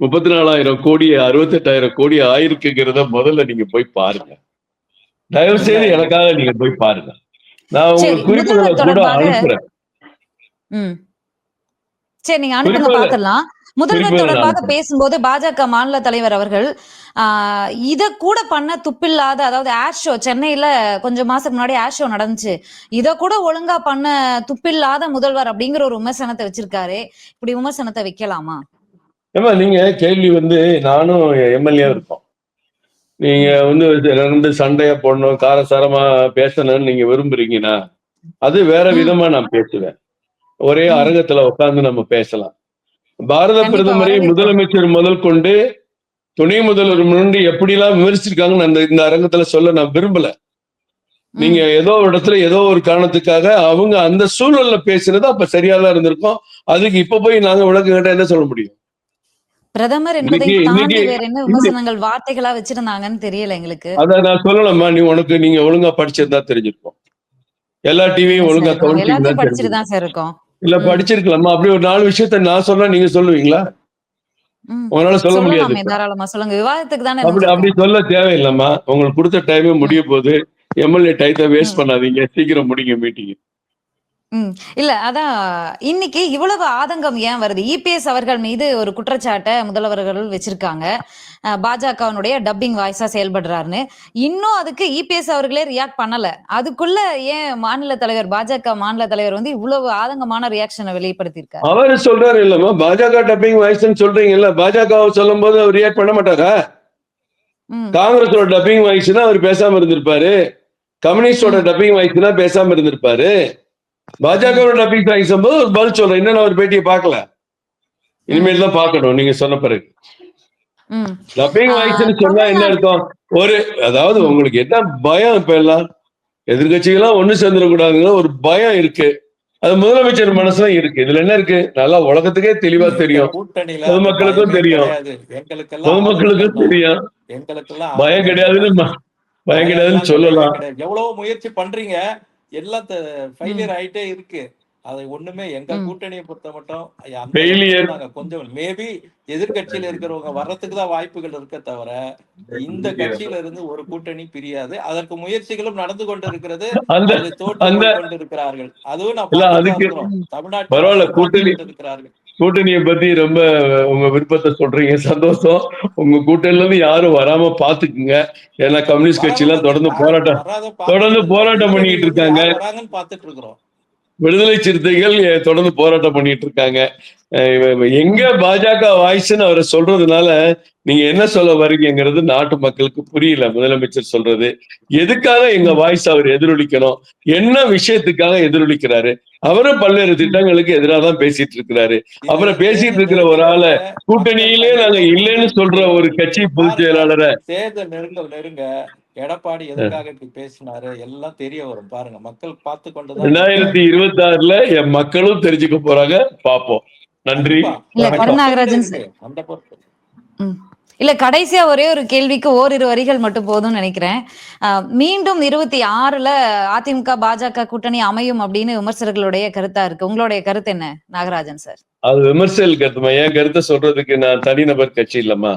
Speaker 5: முப்பத்தி நாலாயிரம் கோடி அறுபத்தெட்டாயிரம் கோடி ஆயிருக்குங்கிறத முதல்ல நீங்க போய் பாருங்க. தயவு செய்து எனக்காக நீங்க போய் பாருங்க. நான் உங்களுக்கு குறிப்புகளை கூட அனுப்புறேன்.
Speaker 4: ம். சரி நீங்க அனுப்புங்க பாத்திரலாம் முதல்வர் தொடர்பாக. பேசும்போது பாஜக மாநில தலைவர் அவர்கள் இத கூட பண்ண துப்பில்லாத அதாவது ஏர் ஷோ சென்னையில கொஞ்சம் மாசத்துக்கு முன்னாடி ஏர் ஷோ நடந்துச்சு இத கூட ஒழுங்கா பண்ண துப்பில்லாத முதல்வர் அப்படிங்கிற ஒரு விமர்சனத்தை வச்சிருக்காரு இப்படி விமர்சனத்தை வைக்கலாமா
Speaker 5: ஏமா நீங்க கேள்வி வந்து நானும் எம்எல்ஏ இருக்கோம் நீங்க வந்து ரெண்டு சண்டைய போடணும் காரசாரமா பேசணும்னு நீங்க விரும்புறீங்கன்னா அது வேற. விதமா நான் பேசுவேன் ஒரே. அரங்கத்துல உட்கார்ந்து நம்ம பேசலாம் பாரத பிரதமரை. முதலமைச்சர் முதல் கொண்டு துணை முதல்வர் முன்னாடி எப்படிலாம் விமர்சிச்சிருக்காங்கன்னு அந்த இந்த அரங்கத்துல சொல்ல நான் விரும்பல. நீங்க ஏதோ ஒரு இடத்துல ஏதோ ஒரு காரணத்துக்காக அவங்க அந்த சூழல்ல பேசுறது அப்ப சரியா தான் இருந்திருக்கும். அதுக்கு இப்ப போய் நாங்க விளக்கு கேட்டா என்ன சொல்ல முடியும்?
Speaker 4: பிரதமர் என்பதை என்ன விமர்சனங்கள் வார்த்தைகளா வச்சிருந்தாங்கன்னு தெரியல எங்களுக்கு.
Speaker 5: அத நான் சொல்லலாமா நீ உனக்கு நீங்க ஒழுங்கா படிச்சிருந்தா தெரிஞ்சிருக்கும். எல்லா டிவியும் ஒழுங்கா
Speaker 4: தான் சார் இருக்கோம்.
Speaker 5: இல்ல. படிச்சிருக்கலாமா? அப்படி ஒரு நாலு விஷயத்த நான் சொன்னா நீங்க சொல்லுவீங்களா. உங்களால சொல்ல முடியாது. அப்படி அப்படி சொல்ல தேவையில்லைம்மா. உங்களுக்கு கொடுத்த டைமே முடிய போகுது. எம்எல்ஏ டைத்தை வேஸ்ட். பண்ணாதீங்க. சீக்கிரம் முடிங்க மீட்டிங்
Speaker 4: ம். இல்ல அதான் இன்னைக்கு இவ்வளவு ஆதங்கம் ஏன் வருது? இபிஎஸ் அவர்கள் மீது ஒரு குற்றச்சாட்டை முதல்வர்கள் வச்சிருக்காங்க. பாஜகவினுடைய டப்பிங் வாய்ஸா செயல்படுறாருன்னு. இன்னும் அதுக்கு இபிஎஸ் அவர்களே ரியாக்ட் பண்ணல. அதுக்குள்ள ஏன் மாநில தலைவர் பாஜக மாநில தலைவர் வந்து இவ்வளவு ஆதங்கமான ரியாக்ஷனை வெளிப்படுத்தியிருக்காரு?
Speaker 5: அவரு சொல்றாரு இல்லம்மா பாஜக டப்பிங் வாய்ஸ்ன்னு சொல்றீங்கல்ல பாஜகவை சொல்லும் போது அவர் ரியாக்ட் பண்ண மாட்டாரா. காங்கிரஸோட டப்பிங் வாய்ஸ்னா அவர் பேசாம இருந்திருப்பாரு. கம்யூனிஸ்டோட டப்பிங் வாய்ஸ்னா பேசாம இருந்திருப்பாரு. பாஜகவோட டப்பிங் வாய்ஸ் போது ஒரு பதில் சொல்றேன். இன்னும் நான் ஒரு பேட்டியை பார்க்கல. இனிமேல் தான் பார்க்கணும். நீங்க சொன்ன பிறகு. டப்பிங் வாய்ஸ்னு சொன்னா என்ன அர்த்தம்? ஒரு அதாவது உங்களுக்கு என்ன பயம் இப்ப எல்லாம்? எதிர்கட்சிகள்லாம் ஒண்ணு சேர்ந்துடக்கூடாதுங்கிற ஒரு பயம் இருக்கு. அது முதலமைச்சர் மனசுல இருக்கு. இதுல என்ன இருக்கு? நல்லா உலகத்துக்கே தெளிவா தெரியும். பொதுமக்களுக்கும் தெரியும். பொதுமக்களுக்கும் தெரியும்.
Speaker 6: எங்களுக்கெல்லாம்
Speaker 5: பயம் கிடையாதுன்னு பயம் கிடையாதுன்னு சொல்லலாம்.
Speaker 6: எவ்வளவு முயற்சி பண்றீங்க. எல்லாம் ஃபெயிலியர் ஆயிட்டே இருக்கு. அது ஒண்ணுமே எங்க. கூட்டணியை பொறுத்த மட்டும் கொஞ்சம் மேபி எதிர்கட்சியில இருக்கிறவங்க வர்றதுக்கு தான் வாய்ப்புகள் இருக்க தவிர இந்த கட்சியில இருந்து ஒரு கூட்டணி பிரியாது. அதற்கு முயற்சிகளும் நடந்து கொண்டிருக்கிறது.
Speaker 5: அந்த
Speaker 6: அது தோற்று போய் கொண்டிருக்கிறார்கள். அதுவும் நான். தமிழ்நாட்டில் கொண்டிருக்கிறார்கள்.
Speaker 5: கூட்டணியை பத்தி ரொம்ப உங்க விருப்பத்தை சொல்றீங்க. சந்தோஷம். உங்க கூட்டணில இருந்து யாரும் வராம பாத்துக்குங்க. ஏன்னா கம்யூனிஸ்ட் கட்சி எல்லாம் தொடர்ந்து போராட்டம் தொடர்ந்து போராட்டம் பண்ணிட்டு இருக்காங்க.
Speaker 6: பார்த்துட்டு இருக்கிறோம்.
Speaker 5: விடுதலை சிறுத்தைகள் தொடர்ந்து போராட்டம் பண்ணிட்டு இருக்காங்க. எங்க பாஜக வாய்ஸ்ன்னு அவரை சொல்றதுனால நீங்க என்ன சொல்ல வரீங்கிறது நாட்டு மக்களுக்கு புரியல முதலமைச்சர் சொல்றது. எதுக்காக எங்க வாய்ஸ் அவர் எதிரொலிக்கணும்? என்ன விஷயத்துக்காக எதிரொலிக்கிறாரு? அவரும் பல்வேறு திட்டங்களுக்கு எதிராக தான் பேசிட்டு இருக்கிறாரு. அப்புறம் பேசிட்டு இருக்கிற ஒரு ஆளை கூட்டணியிலே நாங்க இல்லைன்னு சொல்ற ஒரு கட்சி பொதுச் செயலாளரை
Speaker 6: தேர்தல் நெருங்க நெருங்க. எடப்பாடி எதுக்காக இப்படி பேசினாரு? எல்லாம் தெரிய வரும். பாருங்க மக்கள் பார்த்து கொண்டுதான்
Speaker 5: ரெண்டாயிரத்தி இருபத்தி ஆறுல என் மக்களும் தெரிஞ்சுக்க போறாங்க. பாப்போம் நன்றி.
Speaker 6: அந்த பொறுப்பு.
Speaker 4: இல்ல கடைசியா ஒரே ஒரு கேள்விக்கு ஓரிரு வரிகள் மட்டும் போதும்னு நினைக்கிறேன். மீண்டும் இருபத்தி ஆறுல அதிமுக பாஜக கூட்டணி அமையும் அப்படின்னு விமர்சகர்களுடைய கருத்தா இருக்கு. உங்களுடைய கருத்து என்ன நாகராஜன் சார்?
Speaker 5: அது விமர்சல் கருத்துமா? என் கருத்தை சொல்றதுக்கு நான் தனிநபர் கட்சி இல்லம்மா.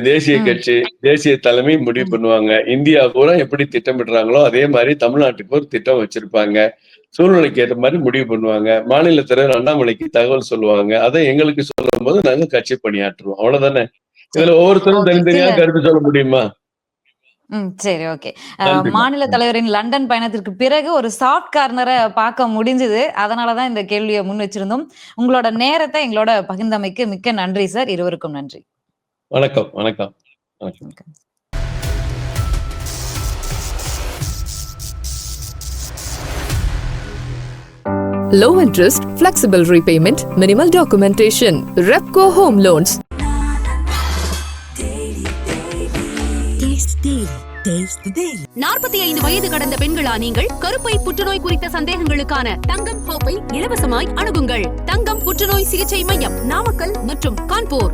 Speaker 5: தேசிய. கட்சி தேசிய தலைமை முடிவு பண்ணுவாங்க. இந்தியா பூரா எப்படி திட்டமிடுறாங்களோ அதே மாதிரி தமிழ்நாட்டுக்கு ஒரு திட்டம் வச்சிருப்பாங்க. சூழ்நிலைக்கு ஏற்ற மாதிரி முடிவு பண்ணுவாங்க. மாநில தலைவர் அண்ணாமலைக்கு தகவல் சொல்லுவாங்க. அதை எங்களுக்கு சொல்லும் போது நாங்க கட்சி பணியாற்றுவோம். அவ்வளவுதானே? இதுல ஒவ்வொருத்தரும் தனித்தனியா. கருத்து சொல்ல முடியுமா?
Speaker 4: ம் சரி ஓகே. மாநில தலைவரின் லண்டன் பயணத்திற்கு பிறகு ஒரு சாஃப்ட் கார்னரை பார்க்க முடிஞ்சது. அதனாலதான் இந்த கேள்வியை முன் வச்சிருந்தோம். உங்களோட நேரத்தை எங்களோட பகிர்ந்தமைக்கு மிக்க நன்றி சார். இருவருக்கும் நன்றி.
Speaker 5: வணக்கம் வணக்கம். வணக்கம்.
Speaker 1: Low interest, flexible repayment, minimal documentation. Repco Home Loans.
Speaker 3: நாற்பத்தி ஐந்து வயது கடந்த பெண்களா நீங்கள்? கருப்பை புற்றுநோய் குறித்த சந்தேகங்களுக்கான தங்கம் ஹோப்பை இலவசமாய் அணுகுங்கள். தங்கம் புற்றுநோய் சிகிச்சை மையம் நாமக்கல் மற்றும் கான்பூர்.